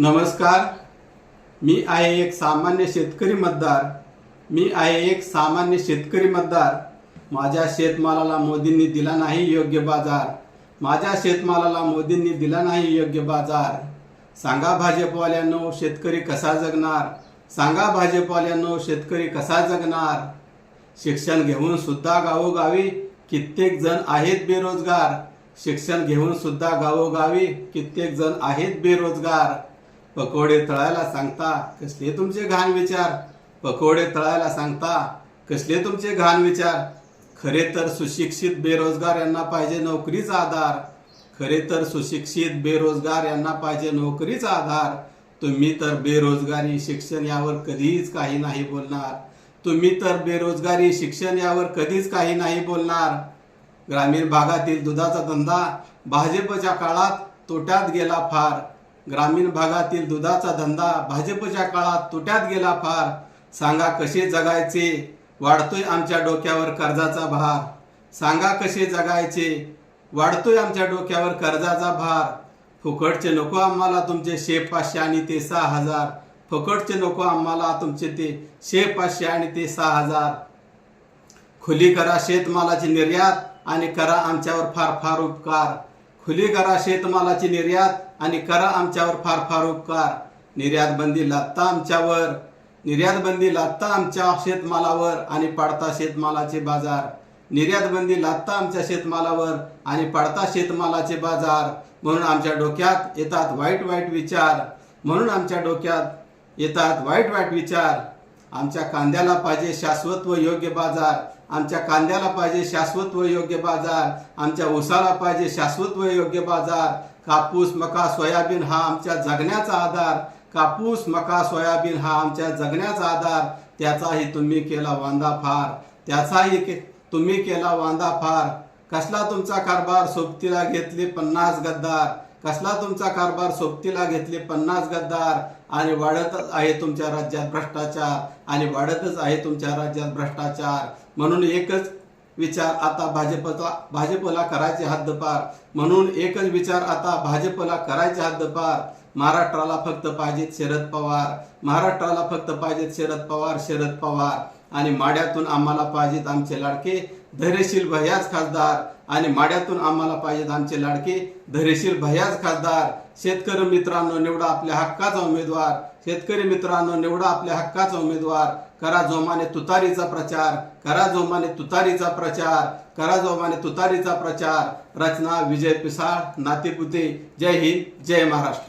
नमस्कार. मी आहे एक सामान्य शेतकरी मतदार. मी आहे एक सामान्य शेतकरी मतदार. माझ्या शेतमालाला मोदींनी दिला नाही योग्य बाजार. माझ्या शेतमालाला मोदींनी दिला नाही योग्य बाजार. सांगा भाजपवाल्यांनो शेतकरी कसा जगणार? सांगा भाजपवाल्यांनो शेतकरी कसा जगणार? शिक्षण घेऊन सुद्धा गावोगावी कित्येक जण आहेत बेरोजगार. शिक्षण घेऊन सुद्धा गावोगावी कित्येक जण आहेत बेरोजगार. पकोडे तळायला सांगता कसले तुमचे घाण विचार? पकोडे तळायला सांगता कसले तुमचे घाण विचार? खरे तर सुशिक्षित बेरोजगार यांना पाहिजे नोकरीचा आधार. खरे तर सुशिक्षित बेरोजगार यांना पाहिजे नोकरीचा आधार. तुम्ही तर बेरोजगारी शिक्षण यावर कधीच काही नाही बोलणार. तुम्ही तर बेरोजगारी शिक्षण यावर कधीच काही नाही बोलणार. ग्रामीण भागातील दुधाचा धंदा भाजपच्या काळात तोट्यात गेला फार. ग्रामीण भागातील दुधाचा धंदा भाजपच्या काळात तोट्यात गेला फार. सांगा कसे जगायचे? वाढतोय आमच्या डोक्यावर कर्जाचा भार. सांगा कसे जगायचे? वाढतोय आमच्या डोक्यावर कर्जाचा भार. फुकटचे नको आम्हाला तुमचे शे पाचशे आणि ते सहा हजार. फुकटचे नको आम्हाला तुमचे ते शे पाचशे आणि ते सहा हजार. खुली करा शेतमालाची निर्यात आणि करा आमच्यावर फार फार उपकार. खुली करा शेतमालाची निर्यात आणि करा आमच्यावर फार फार उपकार. निर्यात बंदी लादता आमच्यावर. निर्यात बंदी लादता आमच्या शेतमालावर आणि पाडता शेतमालाचे बाजार. निर्यात बंदी लादता आमच्या शेतमालावर आणि पाडता शेतमालाचे बाजार. म्हणून आमच्या डोक्यात येतात वाईट वाईट विचार. म्हणून आमच्या डोक्यात येतात वाईट वाईट विचार. आमच्या कांद्याला पाहिजे शाश्वत व योग्य बाजार. आमच्या कांद्याला पाहिजे शाश्वत व योग्य बाजार. आमच्या ऊसाला पाहिजे शाश्वत व योग्य बाजार. कापूस मका सोयाबीन हा आमच्या जगण्याचा आधार. कापूस मका सोयाबीन हा आमच्या जगण्याचा आधार. त्याचाही तुम्ही केला वांदा फार. त्याचाही के- तुम्ही केला वांदा फार. कसला तुमचा कारभार सोबतीला घेतले पन्नास गद्दार? कसला तुमचा कारभार सोबतीला घेतले पन्नास गद्दार? आणि वाढतच आहे तुमच्या राज्यात भ्रष्टाचार. आणि वाढतच आहे तुमच्या राज्यात भ्रष्टाचार. म्हणून एकच विचार आता भाजपचा भाजपला करायचे हद्दपार. म्हणून एकच विचार आता भाजपला करायचे हद्दपार. महाराष्ट्राला फक्त पाहिजेत शरद पवार. महाराष्ट्राला फक्त पाहिजेत शरद पवार शरद पवार. आणि माड्यातून आम्हाला पाहिजेत आमचे लाडके धैर्यशील भयाज खासदार आणि माड्यातून आम्हाला पाहिजेत आमचे लाडके. धैर्यशील भयाज खासदार शेतकरी मित्रांनो निवडा आपल्या हक्काचा उमेदवार. शेतकरी मित्रांनो निवडा आपल्या हक्काचा उमेदवार. करा जोमाने तुतारीचा प्रचार करा जोमाने तुतारीचा प्रचार करा जोमाने तुतारीचा प्रचार. रचना विजय पिसाळ नातेपुते. जय हिंद जय महाराष्ट्र.